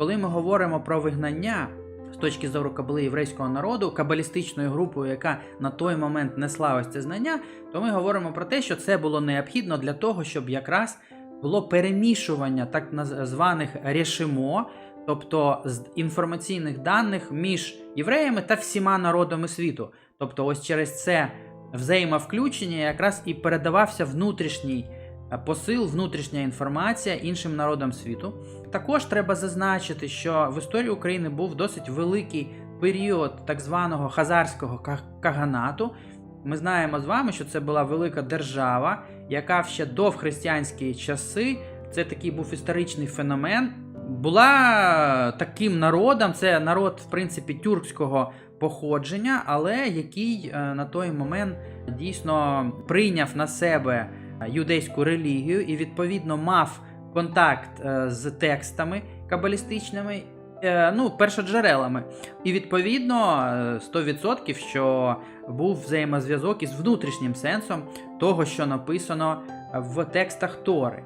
коли ми говоримо про вигнання з точки зору кабали єврейського народу, кабалістичною групою, яка на той момент несла ось це знання, то ми говоримо про те, що це було необхідно для того, щоб якраз було перемішування так званих рішимо, тобто з інформаційних даних між євреями та всіма народами світу. Тобто, ось через це взаємовключення якраз і передавався внутрішній посил, внутрішня інформація іншим народам світу. Також треба зазначити, що в історії України був досить великий період так званого хазарського каганату. Ми знаємо з вами, що це була велика держава, яка ще до християнські часи, це такий був історичний феномен, була таким народом, це народ, в принципі, тюркського походження, але який е, на той момент дійсно прийняв на себе юдейську релігію і відповідно мав контакт е, з текстами кабалістичними, е, ну, першоджерелами. І відповідно е, 100% що був взаємозв'язок із внутрішнім сенсом того, що написано в текстах Тори.